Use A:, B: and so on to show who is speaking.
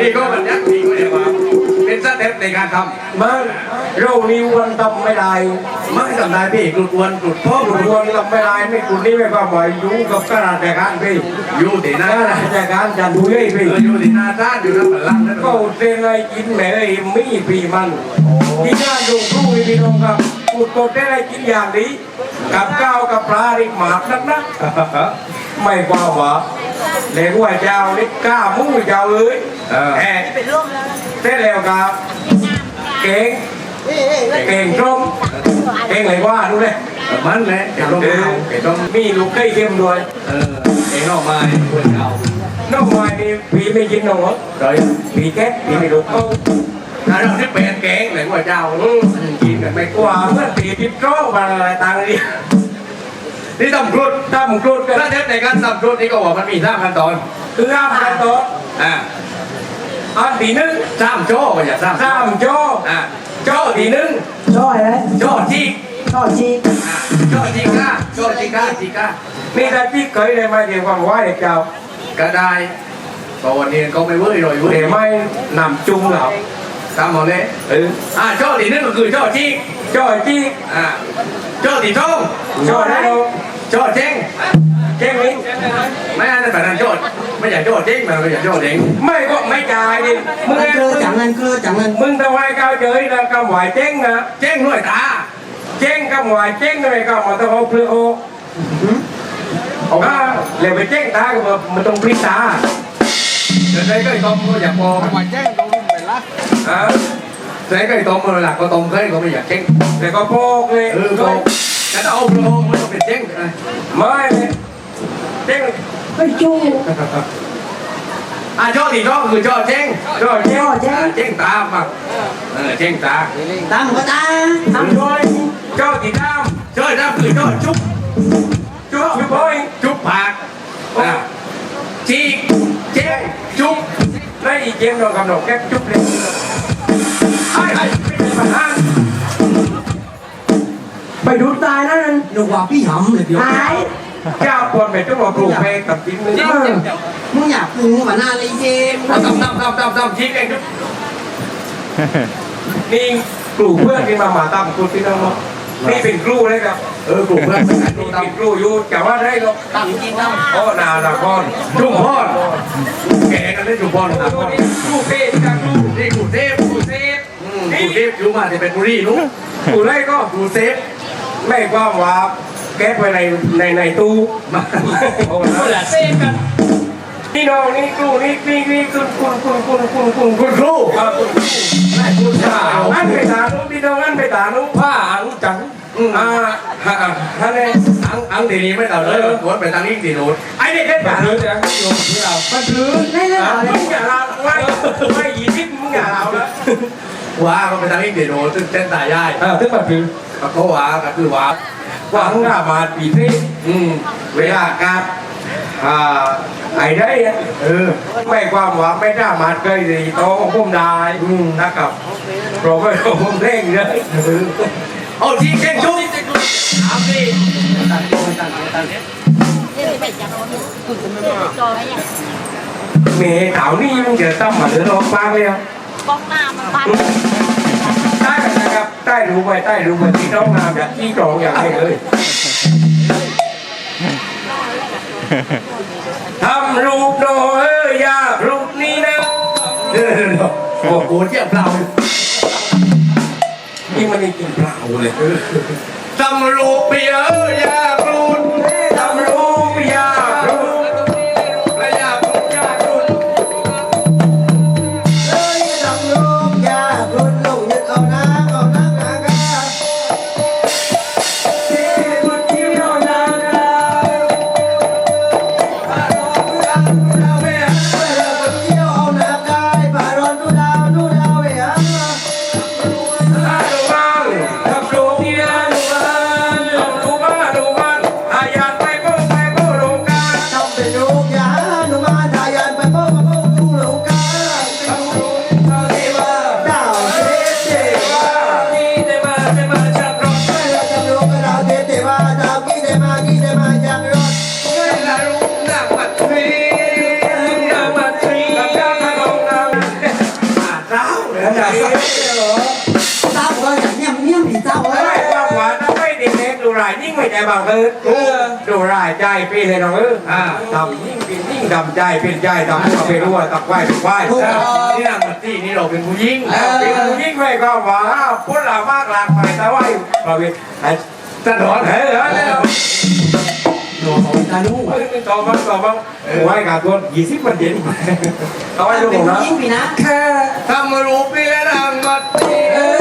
A: พี่ก็มันยักษ์พี่ก็เลยว่าเป็นสเต็ปในการทำ
B: มันเรานี่วันทำไม่ได้
A: ไม่ทำได้พี่กรุดวนกรุดพ่อก
B: คุ
A: รุ
B: ณ
A: ด
B: ควรทำไม่ได้ไม่คุณนี่ไม่ความหมายอยู่กับข้าราชการพี่
A: อยู่ที่หน้า
B: ข้าราชการจันทุเล่
A: เอ
B: พี่
A: ออยู่ที่หน้าท่านอยู่ในบัลลังก์นั่น
B: ก็เต้นอะไรกินแม่ไอ้มีปีมันที่หน้าดูครูพี่น้องครับพูดก็เต้นอะไรกินอย่างนี้กับข้าวกับปลาดิหมากนักนะไม่กว่าหวะ เด็กว่าเจ้านี่กล้ามู่เจ้าเอ้ย
A: เออ
B: แอบเต้นแล้วครับเก่งเก่งตรงเก่งเลยว่าดูเลย
A: มันแหละเดี๋ยวต้องเอาเดี๋ยวต้อง
B: มีลูกไก่เข้มด้วย
A: เออเองออกมาเพื่อนเอา
B: น้องไม้นี่ผีไม่กินน้องเหรอ
A: เลย
B: ผีแก๊สผีไม่ลูกเอา
A: ถ้าเราที่เป็นแกงเลยว่าเจ้าอืมมันกินกันไม่
B: ก
A: กว่า
B: ว่าเมื่อตีพิบโจ้มาอะไรต่าง นี่
A: ที่ตำรวจ
B: ตั้มกรุดกัน
A: ถ้าเทปในการตำรวจนี่ก็บอกมันมีสามขั้นตอน
B: คือห้ามกันโต๊ะ
A: อ่า
B: อันที่หนึ่ง
A: สามโจ้ก็อย่าสาม
B: สามโจ้
A: อ่าโจ้ที่หนึ่ง
C: ช่อยเลย
A: โจ้ที่
C: ช่อจี
A: อ่าโจ้ที่ก้าโจ้ที่ก้าที่ก้า
B: นี่ถ้าที่เคยได้มาเกี่ยวกับว่าเด็กเจ้า
A: ก็ได้ตอนนี้ก็ไม่เว้ยเลยเว้ย
B: เดี๋ยวไม่นำจุงเหรอ
A: ตามหมดเลย
B: เออ
A: อ่าโจ้ที่หนึ่งก็คือโจ้ที่
B: โจ้จี้
A: อ่าโจ้ที่โจ้
B: โจ้ได้เรา
A: โจ้เจ๊ง
B: เก่งนี้
A: ไม่อันนั้นแบบนั้นโจ้ไม่อยากโจ้เจ๊งมันก็อยากโจ้เจ๊ง
B: ไม่ก็ไม่จ่ายดิมึง
C: มันเกลือจังเงินเกลือจังเงิน
B: มึงทำไมก้าวเจยนะกำไหวเจ๊งนะ
A: เจ๊งด้วยตา
B: เจ๊งกำไหวเจ๊งเลยก็มันต้องเอาเปลือกโอ
A: เอา
B: อ่าเลยไปเจ๊งตาก็มันต้องพลิกตา
A: เดี๋ยวใช้ก็ต้มก็อยากพอ
D: มาแจ้งตรงนี้ไปละ
B: อ่า
A: ใช้ก็ต้มเลยหลักก็ต้มเคยก็ไม่อยากเจ๊ง
B: แต่ก็โพกเลย
A: เออโก แต่ถ้าเอาโปรมันเป็นเจ๊ง
B: ไม่เลยเจ๊ง
C: เฮ้ยจู้
A: อะจ้ที่จ้คือจ้เจ๊ง
B: จ้เจ๊ง
C: ช่อแจ้
A: อ่างเจ๊งตามมาเออเจ๊งตา
C: ตามก็ตา
B: ทำช่วยจ้ตีตาม
A: จ้ตามคือจ้จุ๊บ
B: จุ๊บจุ๊บโอย
A: จุ๊บปากอะจีเจ๊งจุ๊บ
B: แล้วอีเจ๊งโดนกำหนดแก๊กจุ๊บเลย
A: ไอ้ไอ้
B: ไม่ได้มาห้า
C: ไปดูตายนั่นหนูว่าพี่หำเลยเดี๋ยว
B: หายเจ้าคนไปจุ๊บมาปลูกเพลงกับจิ้มนึง
C: เออมึงอยากปรุงมาหน้าเลยเจม
A: ทำทำทำทำทำจีกเองจุ๊บ
B: นี่ปลูกเพื่อนที่มาหมาตามคุณพี่น้องเนาะนี่เป็นครูเลยครับ
A: เออกลุ่มเพื่อนเป็นการ
B: นี่
A: ดูตาม
B: เป็นครูอยู่แต่ว่าได้หรอก
C: ตามจริงตาม
B: โอ้นาละคร
A: จุ๊บพ่อแกกันได้จุ๊บพ่อนะ
B: ครูนี่ครูเป้ที่กันครู
A: นี่กูเทพ
B: ครูเซฟ
A: อืมกูเทพอยู่มาจะเป็นบุรีนุ๊ก
B: ครูไรก็
A: กูเซฟ
B: ไม่ความว่าแก๊สไว้ในในในตู้
A: มา
B: โอ้โหเซฟกันนี่น้องนี่ครูนี่นี่นี่คุณคุณคุณคุณคุณคุณ
A: คุณครู
B: อ่าคุณครู
A: ไม่คุณสาว
B: อันไปตานุพี่น้องอันไปตานุผ้าอังจังอ่าฮ่าฮ่าฮ่าเลย
A: อังอังทีนี้ไม่ต่อเลยหัวไปทางนี้ตีโนด
B: ไอ้เด็กเล่นแบบนี้จะโยนที่เรา
C: มันถือได้เลย
B: อะ
C: เหร
B: มึงอย่าเราไม่ไม่ยี่สิบมึงอย่าเราและ
A: ว้าก็ไปทางนี้ตีโนดซึ่งเส้นตายาย
B: เออถึงแบบนี้
A: ก็ว้าก็คือว้า
B: หวังหน้ามาปีนี้
A: อืม
B: เวลาการอ่าไอ้ได้อะ
A: เออ
B: ไม่ความหวังไม่ได้มาเคยดีโตของผมได้นะครับเพราะไม่ของผมเร่งเลย
A: เอาทีเก่งจุ๊บถามดิ
B: เมย์ถาวนี่มึงจะต้องมาเดือดร้อนมากเลยอะ
E: บ้องหน้ามันพัน
B: ใต้นะครับใต้รู้ไปใต้รู้ไปที่น้องงามอย่างที่กรองอย่างไรเลยทำรูปโนเอ้ยยากรูปนี้นะ
A: เดี๋ยวเดี๋ยวเดี๋ยวโอ้โหเทียบเรา
B: นี่มันนี่กินเปล่าเลย
A: ตำรูปเปียอยา
B: ขนาดนี้
A: เหรอจ้าเอยง
C: เนี้ยเนี่ยผีเจ้าเออ
B: ไม่ว่า
C: ขวานไม่ดีเล็
B: กดูรายยิ่งไม่ใจบางเออดูรายใจพี่เลยน้องเออ
A: อ่า
B: ทำยิ่งเป็นยิ่งดำใจเป็นใจดำก็ไปรู้ว่าตักไหวเป็นไหว
A: นี่ยมาที่นี่เราเป็นผู้ยิ่ง
B: เป็นผู้ยิ่งไม่ก็ว่าพุ่นหลามากหลากหลายแต่ว่าเราเป็นไอ้
A: อด
B: เหรอ
C: หนูของตาลูก
B: เฮ้ยต่อบ้างต่อบ้างไว้กับตัวยี่สิบมันเย็นเอาไว้ดู
C: เป็น
B: นะ
C: ผู้หญิงพี่นะ
A: แค่ทำมารู้พี่และนางมัตตี้
C: เออ